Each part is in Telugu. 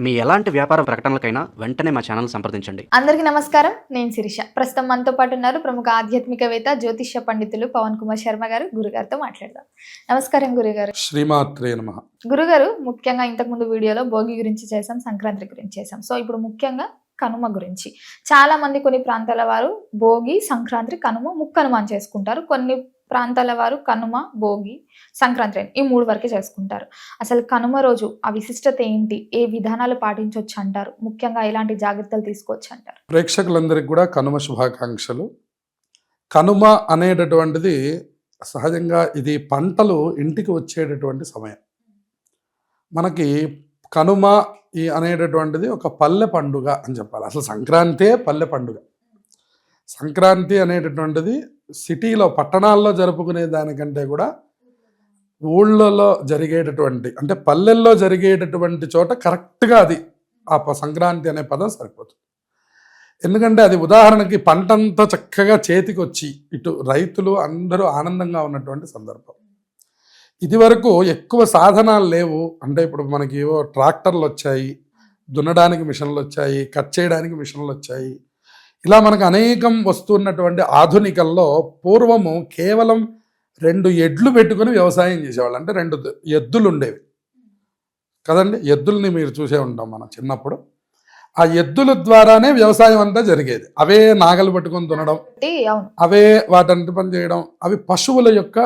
మీ ఎలాంటి వ్యాపార ప్రకటనలకైనా వెంటనే మా ఛానల్ సంప్రదించండి. అందరికీ నమస్కారం. నేను శిరీష. ప్రస్తుతం మనతో పాటు ఉన్నారు ప్రముఖ ఆధ్యాత్మికవేత్త జ్యోతిష్య పండితులు పవన్ కుమార్ శర్మ గారు. గురుగారితో మాట్లాడదాం. నమస్కారం గురుగారు. శ్రీమాత్రే నమ. గురుగారు ముఖ్యంగా ఇంతకుముందు వీడియోలో భోగి గురించి చేసాం సంక్రాంతి గురించి చేసాం సో ఇప్పుడు ముఖ్యంగా కనుమ గురించి. చాలా మంది కొన్ని ప్రాంతాల వారు భోగి సంక్రాంతి కనుమ ముక్కనుమ అని చేసుకుంటారు. కొన్ని ప్రాంతాల వారు కనుమ భోగి సంక్రాంతి ఈ మూడు వరకే చేసుకుంటారు. అసలు కనుమ రోజు ఆ విశిష్టత ఏంటి? ఏ విధానాలు పాటించవచ్చు అంటారు? ముఖ్యంగా ఎలాంటి జాగ్రత్తలు తీసుకోవచ్చు అంటారు? ప్రేక్షకులందరికీ కూడా కనుమ శుభాకాంక్షలు. కనుమ అనేటటువంటిది సహజంగా ఇది పంటలు ఇంటికి వచ్చేటటువంటి సమయం. మనకి కనుమ ఈ అనేటటువంటిది ఒక పల్లె పండుగ అని చెప్పాలి. అసలు సంక్రాంతే పల్లె పండుగ. సంక్రాంతి అనేటటువంటిది సిటీలో పట్టణాల్లో జరుపుకునే దానికంటే కూడా ఊళ్ళలో జరిగేటటువంటి అంటే పల్లెల్లో జరిగేటటువంటి చోట కరెక్ట్గా అది ఆ ప- సంక్రాంతి అనే పదం సరిపోతుంది. ఎందుకంటే అది ఉదాహరణకి పంటంతా చక్కగా చేతికి వచ్చి ఇటు రైతులు అందరూ ఆనందంగా ఉన్నటువంటి సందర్భం. ఇది వరకు ఎక్కువ సాధనాలు లేవు. అంటే ఇప్పుడు మనకి ఏవో ట్రాక్టర్లు వచ్చాయి దున్నడానికి మిషన్లు వచ్చాయి కట్ చేయడానికి మిషన్లు వచ్చాయి ఇలా మనకు అనేకం వస్తున్నటువంటి ఆధునికల్లో పూర్వము కేవలం రెండు ఎడ్లు పెట్టుకొని వ్యవసాయం చేసేవాళ్ళు. అంటే రెండు ఎద్దులు ఉండేవి. కదండి? ఎద్దుల్ని మీరు చూసే ఉంటాం మనం చిన్నప్పుడు. ఆ ఎద్దుల ద్వారానే వ్యవసాయం అంతా జరిగేది. అవే నాగలు పట్టుకొని అవును. అవే వాటంటి పని చేయడం అవి పశువుల యొక్క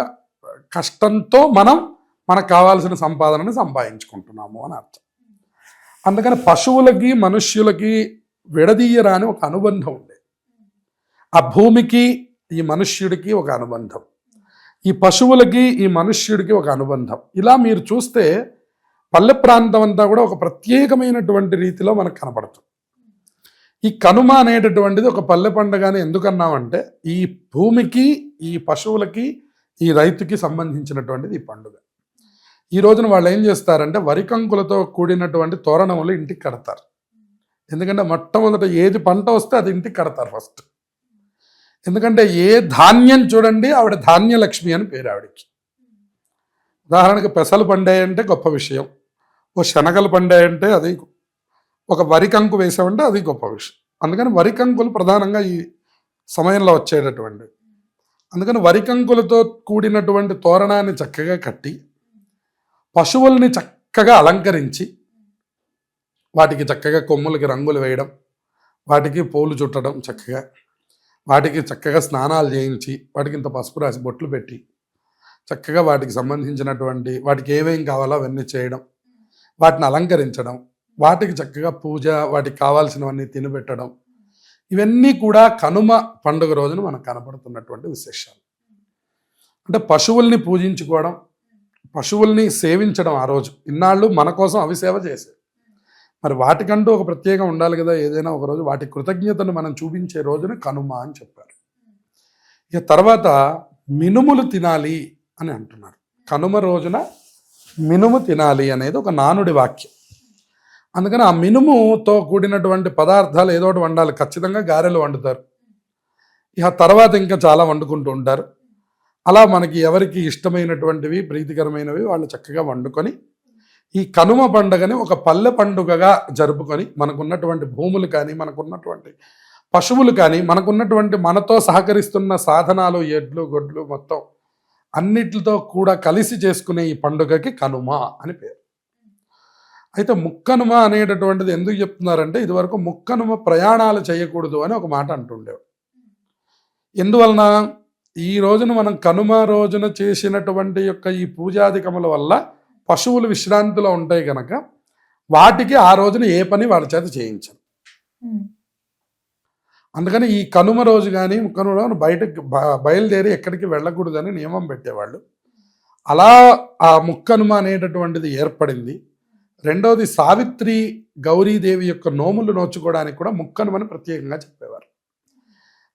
కష్టంతో మనం మనకు కావాల్సిన సంపాదనని సంపాదించుకుంటున్నాము అని అర్థం. అందుకని పశువులకి మనుష్యులకి విడదీయరాని ఒక అనుబంధం ఉండే ఆ భూమికి ఈ మనుష్యుడికి ఒక అనుబంధం. ఈ పశువులకి ఈ మనుష్యుడికి ఒక అనుబంధం. ఇలా మీరు చూస్తే పల్లె ప్రాంతం అంతా కూడా ఒక ప్రత్యేకమైనటువంటి రీతిలో మనకు కనపడుతుంది ఈ కనుమ అనేటటువంటిది ఒక పల్లె పండుగని ఎందుకన్నామంటే ఈ భూమికి ఈ పశువులకి ఈ రైతుకి సంబంధించినటువంటిది ఈ పండుగ. ఈ రోజున వాళ్ళు ఏం చేస్తారంటే వరి కంకులతో కూడినటువంటి తోరణములు ఇంటికి కడతారు. ఎందుకంటే మొట్టమొదట ఏది పంట వస్తే అది ఇంటికి కడతారు ఫస్ట్. ఎందుకంటే ఏ ధాన్యం చూడండి ఆవిడ ధాన్యలక్ష్మి అని పేరు ఆవిడకి. ఉదాహరణకు పెసలు పండాయంటే గొప్ప విషయం. ఓ శనగలు పండాయంటే అది ఒక వరి కంకు వేసామంటే అది గొప్ప విషయం. అందుకని వరి కంకులు ప్రధానంగా ఈ సమయంలో వచ్చేటటువంటి. అందుకని వరి కంకులతో కూడినటువంటి తోరణాన్ని చక్కగా కట్టి పశువుల్ని చక్కగా అలంకరించి వాటికి చక్కగా కొమ్ములకి రంగులు వేయడం వాటికి పూలు చుట్టడం చక్కగా వాటికి చక్కగా స్నానాలు చేయించి వాటికి ఇంత పసుపు రాసి బొట్లు పెట్టి చక్కగా వాటికి సంబంధించినటువంటి వాటికి ఏమేం కావాలో అవన్నీ చేయడం వాటిని అలంకరించడం వాటికి చక్కగా పూజ వాటికి కావాల్సినవన్నీ తినిపెట్టడం ఇవన్నీ కూడా కనుమ పండుగ రోజున మనకు కనపడుతున్నటువంటి విశేషాలు. అంటే పశువుల్ని పూజించుకోవడం పశువుల్ని సేవించడం ఆ రోజు. ఇన్నాళ్ళు మన కోసం అవి సేవ చేసేవి మరి వాటికంటూ ఒక ప్రత్యేకం ఉండాలి కదా ఏదైనా ఒక రోజు. వాటి కృతజ్ఞతను మనం చూపించే రోజున కనుమ అని చెప్పారు. ఇక తర్వాత మినుములు తినాలి అని అంటున్నారు. కనుమ రోజున మినుము తినాలి అనేది ఒక నానుడి వాక్యం. అందుకని ఆ మినుముతో కూడినటువంటి పదార్థాలు ఏదో ఒకటి వండాలి. ఖచ్చితంగా గారెలు వండుతారు. ఇక తర్వాత ఇంకా చాలా వండుకుంటూ ఉంటారు. అలా మనకి ఎవరికి ఇష్టమైనటువంటివి ప్రీతికరమైనవి వాళ్ళు చక్కగా వండుకొని ఈ కనుమ పండుగని ఒక పల్లె పండుగగా జరుపుకొని మనకున్నటువంటి భూములు కానీ మనకున్నటువంటి పశువులు కానీ మనకున్నటువంటి మనతో సహకరిస్తున్న సాధనాలు ఎడ్లు గొడ్లు మొత్తం అన్నిటితో కూడా కలిసి చేసుకునే ఈ పండుగకి కనుమ అని పేరు. అయితే ముక్కనుమ అనేటటువంటిది ఎందుకు చెప్తున్నారంటే ఇదివరకు ముక్కనుమ ప్రయాణాలు చేయకూడదు అని ఒక మాట అంటుండేవారు. ఎందువలన? ఈ రోజున మనం కనుమ రోజున చేసినటువంటి యొక్క ఈ పూజాధికముల వల్ల పశువులు విశ్రాంతిలో ఉంటాయి కనుక వాటికి ఆ రోజున ఏ పని వాళ్ళ చేత చేయించరు. అందుకని ఈ కనుమ రోజు కానీ ముక్కనుమ రోజు బయటకు బ- బయలుదేరి ఎక్కడికి వెళ్ళకూడదని నియమం పెట్టేవాళ్ళు. అలా ఆ ముక్కనుమ అనేటటువంటిది ఏర్పడింది. రెండవది సావిత్రి గౌరీదేవి యొక్క నోములు నోచుకోవడానికి కూడా ముక్కనుమని ప్రత్యేకంగా చెప్పేవారు.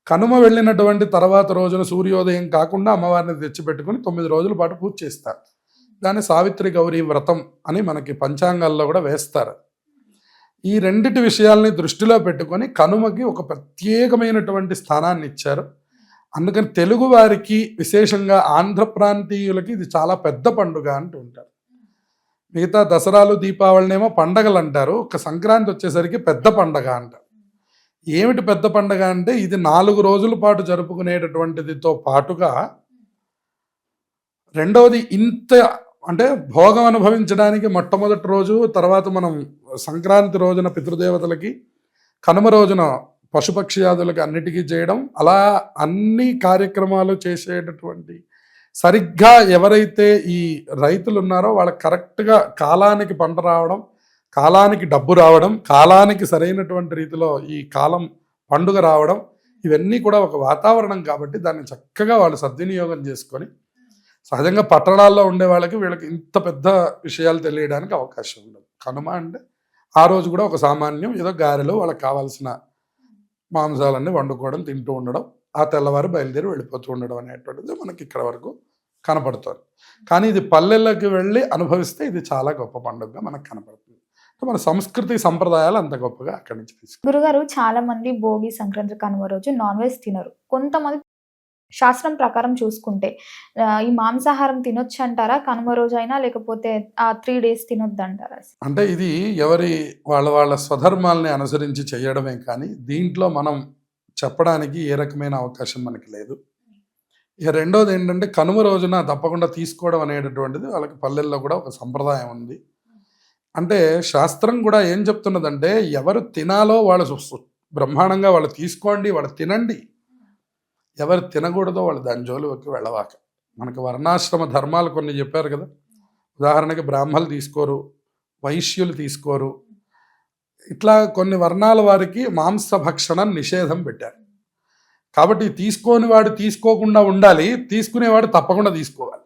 కనుమ వెళ్ళినటువంటి తర్వాత రోజున సూర్యోదయం కాకుండా అమ్మవారిని తెచ్చిపెట్టుకుని తొమ్మిది రోజుల పాటు పూజ చేస్తారు. దాన్ని సావిత్రి గౌరీ వ్రతం అని మనకి పంచాంగాల్లో కూడా వేస్తారు. ఈ రెండిటి విషయాల్ని దృష్టిలో పెట్టుకొని కనుమకి ఒక ప్రత్యేకమైనటువంటి స్థానాన్ని ఇచ్చారు. అందుకని తెలుగు వారికి విశేషంగా ఆంధ్ర ప్రాంతీయులకి ఇది చాలా పెద్ద పండుగ అంటూ ఉంటారు. మిగతా దసరాలు దీపావళినేమో పండగలు అంటారు ఒక సంక్రాంతి వచ్చేసరికి పెద్ద పండగ అంటారు ఏమిటి పెద్ద పండగ అంటే ఇది నాలుగు రోజుల పాటు జరుపుకునేటటువంటిదితో పాటుగా రెండవది ఇంత అంటే భోగం అనుభవించడానికి మొట్టమొదటి రోజు తర్వాత మనం సంక్రాంతి రోజున పితృదేవతలకి కనుమ రోజున పశుపక్ష్యాదులకి అన్నిటికీ చేయడం అలా అన్ని కార్యక్రమాలు చేసేటటువంటి సరిగ్గా ఎవరైతే ఈ రైతులు ఉన్నారో వాళ్ళకి కరెక్ట్గా కాలానికి పంట రావడం కాలానికి డబ్బు రావడం కాలానికి సరైనటువంటి రీతిలో ఈ కాలం పండుగ రావడం ఇవన్నీ కూడా ఒక వాతావరణం కాబట్టి దాన్ని చక్కగా వాళ్ళు సద్వినియోగం చేసుకొని సహజంగా పట్టణాల్లో ఉండే వాళ్ళకి వీళ్ళకి ఇంత పెద్ద విషయాలు తెలియడానికి అవకాశం ఉండదు. కనుమ అంటే ఆ రోజు కూడా ఒక సామాన్యం ఏదో గారెలో వాళ్ళకి కావాల్సిన మాంసాలన్నీ వండుకోవడం తింటూ ఉండడం ఆ తెల్లవారు బయలుదేరి వెళ్ళిపోతూ ఉండడం అనేటువంటిది మనకి ఇక్కడ వరకు కనపడుతుంది. కానీ ఇది పల్లెల్లోకి వెళ్ళి అనుభవిస్తే ఇది చాలా గొప్ప పండుగగా మనకు కనపడుతుంది. మన సంస్కృతి సంప్రదాయాలు అంత గొప్పగా అక్కడి నుంచి తీసుకు గురుగారు చాలా మంది భోగి సంక్రాంతి కనుమ రోజు నాన్ వెజ్ తినరు. కొంతమంది శాస్త్రం ప్రకారం చూసుకుంటే. ఈ మాంసాహారం తినొచ్చు అంటారా? కనుమ రోజు అయినా లేకపోతే ఆ త్రీ డేస్ తినొద్దు అంటారా అంటే ఇది ఎవరి వాళ్ళ వాళ్ళ స్వధర్మాల్ని అనుసరించి చేయడమే కానీ దీంట్లో మనం చెప్పడానికి ఏ రకమైన అవకాశం మనకి లేదు. ఇక రెండోది ఏంటంటే కనుమ రోజున తప్పకుండా తీసుకోవడం అనేటటువంటిది వాళ్ళకి పల్లెల్లో కూడా ఒక సంప్రదాయం ఉంది. అంటే శాస్త్రం కూడా ఏం చెప్తున్నదంటే ఎవరు తినాలో వాళ్ళు బ్రహ్మాండంగా వాళ్ళు తీసుకోండి వాళ్ళు తినండి. ఎవరు తినకూడదో వాళ్ళు దాని జోలికి వెళ్ళవాక. మనకు వర్ణాశ్రమ ధర్మాలు కొన్ని చెప్పారు కదా. ఉదాహరణకి బ్రాహ్మలు తీసుకోరు వైశ్యులు తీసుకోరు. ఇట్లా కొన్ని వర్ణాల వారికి మాంసభక్షణ నిషేధం పెట్టారు. కాబట్టి తీసుకోని వాడు తీసుకోకుండా ఉండాలి తీసుకునేవాడు తప్పకుండా తీసుకోవాలి.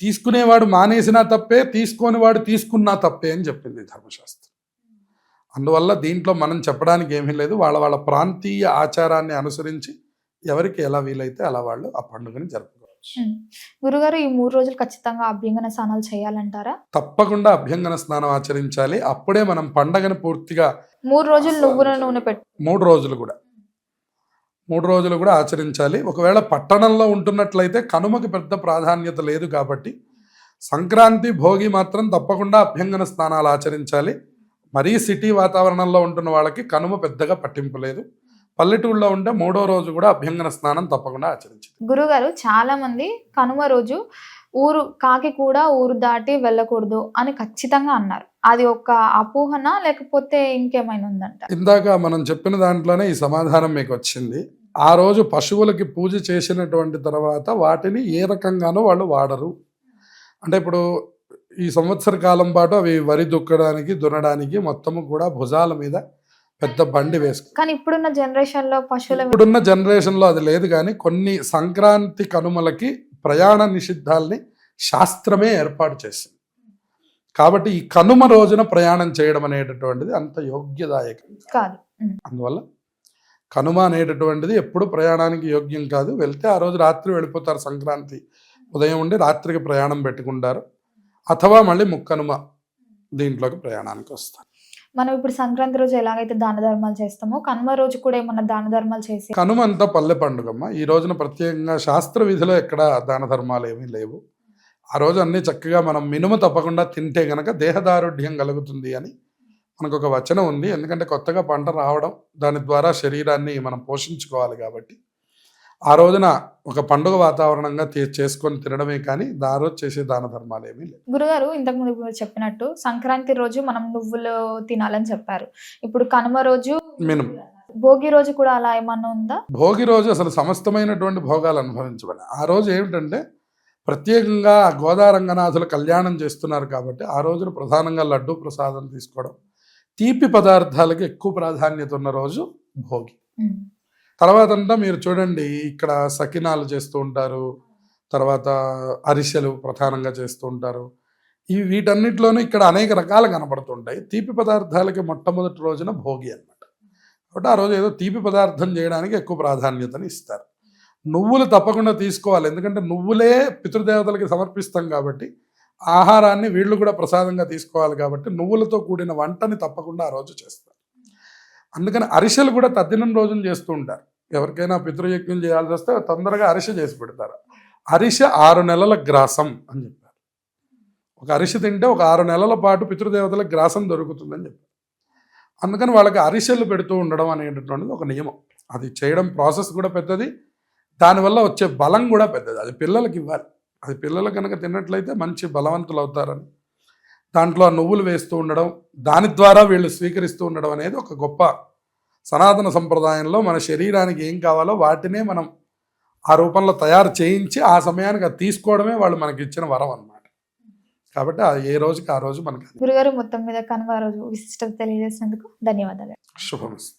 తీసుకునేవాడు మానేసినా తప్పే తీసుకోని వాడు తీసుకున్నా తప్పే అని చెప్పింది ధర్మశాస్త్రం. అందువల్ల దీంట్లో మనం చెప్పడానికి ఏమీ లేదు. వాళ్ళ వాళ్ళ ప్రాంతీయ ఆచారాన్ని అనుసరించి ఎవరికి ఎలా వీలైతే అలా వాళ్ళు ఆ పండుగని జరుపుకోవచ్చు. గురుగారు ఈ మూడు రోజులు ఖచ్చితంగా అభ్యంగన స్నానాలు చేయాలంటారా? తప్పకుండా అభ్యంగన స్నానం ఆచరించాలి. అప్పుడే మనం పండగను పూర్తిగా మూడు రోజులు నువ్వుల నూనె పెట్టు మూడు రోజులు కూడా. మూడు రోజులు కూడా ఆచరించాలి. ఒకవేళ పట్టణంలో ఉంటున్నట్లయితే కనుమకి పెద్ద ప్రాధాన్యత లేదు కాబట్టి సంక్రాంతి భోగి మాత్రం తప్పకుండా అభ్యంగన స్నానాలు ఆచరించాలి. మరీ సిటీ వాతావరణంలో ఉంటున్న వాళ్ళకి కనుమ పెద్దగా పట్టింపు లేదు. పల్లెటూరులో ఉంటే మూడో రోజు కూడా అభ్యంగన స్నానం తప్పకుండా ఆచరించాలి గురుగారు చాలా మంది కనుమ రోజు ఊరు కాకి కూడా ఊరు దాటి వెళ్ళకూడదు అని ఖచ్చితంగా అన్నారు. అది ఒక అపోహన లేకపోతే ఇంకేమైనా ఉందంట? ఇందాక మనం చెప్పిన దాంట్లోనే ఈ సమాధానం మీకు వచ్చింది. ఆ రోజు పశువులకి పూజ చేసినటువంటి తర్వాత వాటిని ఏ రకంగానో వాళ్ళు వాడరు. అంటే ఇప్పుడు ఈ సంవత్సర కాలం పాటు అవి వరి దుక్కడానికి దున్నడానికి మొత్తము కూడా భుజాల మీద పెద్ద బండి వేసుకు కానీ ఇప్పుడున్న జనరేషన్లో పశువుల ఇప్పుడున్న జనరేషన్లో అది లేదు కానీ కొన్ని సంక్రాంతి కనుమలకి ప్రయాణ నిషిద్ధాల్ని శాస్త్రమే ఏర్పాటు చేసింది. కాబట్టి ఈ కనుమ రోజున ప్రయాణం చేయడం అనేటటువంటిది అంత యోగ్యదాయకం కాదు. అందువల్ల కనుమ అనేటటువంటిది ఎప్పుడు ప్రయాణానికి యోగ్యం కాదు. వెళ్తే ఆ రోజు రాత్రి వెళ్ళిపోతారు సంక్రాంతి ఉదయం ఉండి రాత్రికి ప్రయాణం పెట్టుకుంటారు. అథవా మళ్ళీ ముక్కనుమ దీంట్లోకి ప్రయాణానికి వస్తారు. మనం ఇప్పుడు సంక్రాంతి రోజు ఎలాగైతే దాన ధర్మాలు చేస్తామో కనుమ రోజు కూడా ఏమన్నా దాన ధర్మాలు చేసి కనుమ అంతా పల్లె పండుగమ్మ. ఈ రోజున ప్రత్యేకంగా శాస్త్ర విధిలో ఎక్కడ దాన ధర్మాలు ఏమీ లేవు. ఆ రోజు అన్ని చక్కగా మనం మినుము తప్పకుండా తింటే గనక దేహదారుఢ్యం కలుగుతుంది అని మనకు ఒక వచనం ఉంది. ఎందుకంటే కొత్తగా పంట రావడం దాని ద్వారా శరీరాన్ని మనం పోషించుకోవాలి కాబట్టి. ఆ రోజున ఒక పండుగ వాతావరణంగా చేసుకొని తినడమే కానీ ఆ రోజు చేసే దాన ధర్మాలు ఏమీ లేవు. గురుగారు ఇంతకు ముందు మీరు చెప్పినట్టు సంక్రాంతి రోజు మనం నువ్వులు తినాలని చెప్పారు. ఇప్పుడు కనుమ రోజు మినుము. భోగి రోజు కూడా అలా ఏమన్నా ఉందా? భోగి రోజు అసలు సమస్తమైనటువంటి భోగాలు అనుభవించబడి ఆ రోజు ఏమిటంటే ప్రత్యేకంగా గోదారంగనాథులు కళ్యాణం చేస్తున్నారు కాబట్టి ఆ రోజున ప్రధానంగా లడ్డు ప్రసాదం తీసుకోవడం తీపి పదార్థాలకి ఎక్కువ ప్రాధాన్యత ఉన్న రోజు భోగి. తర్వాత అంతా మీరు చూడండి ఇక్కడ సకినాలు చేస్తూ ఉంటారు తర్వాత అరిసెలు ప్రధానంగా చేస్తూ ఉంటారు. ఈ వీటన్నిటిలోనూ ఇక్కడ అనేక రకాలు కనబడుతుంటాయి. తీపి పదార్థాలకి మొట్టమొదటి రోజున భోగి అన్నమాట. కాబట్టి ఆ రోజు ఏదో తీపి పదార్థం చేయడానికి ఎక్కువ ప్రాధాన్యతని ఇస్తారు. నువ్వులు తప్పకుండా తీసుకోవాలి. ఎందుకంటే నువ్వులే పితృదేవతలకి సమర్పిస్తాం కాబట్టి ఆహారాన్ని వీళ్ళు కూడా ప్రసాదంగా తీసుకోవాలి కాబట్టి నువ్వులతో కూడిన వంటని తప్పకుండా ఆ రోజు చేస్తారు. అందుకని అరిసెలు కూడా తద్దినం రోజున చేస్తూ ఉంటారు. ఎవరికైనా పితృయజ్ఞం చేయాల్సి వస్తే తొందరగా అరిసె చేసి పెడతారు. అరిసె ఆరు నెలల గ్రాసం అని చెప్పారు. ఒక అరిసె తింటే ఒక ఆరు నెలల పాటు పితృదేవతలకు గ్రాసం దొరుకుతుందని చెప్పారు. అందుకని వాళ్ళకి అరిసెలు పెడుతూ ఉండడం అనేటటువంటిది ఒక నియమం. అది చేయడం ప్రాసెస్ కూడా పెద్దది. దానివల్ల వచ్చే బలం కూడా పెద్దది. అది పిల్లలకి ఇవ్వాలి. అది పిల్లలు కనుక తిన్నట్లయితే మంచి బలవంతులు అవుతారని దాంట్లో నువ్వులు వేస్తూ ఉండడం దాని ద్వారా వీళ్ళు స్వీకరిస్తూ ఉండడం అనేది ఒక గొప్ప సనాతన సంప్రదాయంలో మన శరీరానికి ఏం కావాలో వాటినే మనం ఆ రూపంలో తయారు చేయించి ఆ సమయానికి అది తీసుకోవడమే వాళ్ళు మనకి ఇచ్చిన వరం అన్నమాట. కాబట్టి అది ఏ రోజుకి ఆ రోజు మనకి గురుగారు మొత్తం మీద కనుమ రోజు విశిష్టత తెలియజేసినందుకు ధన్యవాదాలు. శుభమస్తు.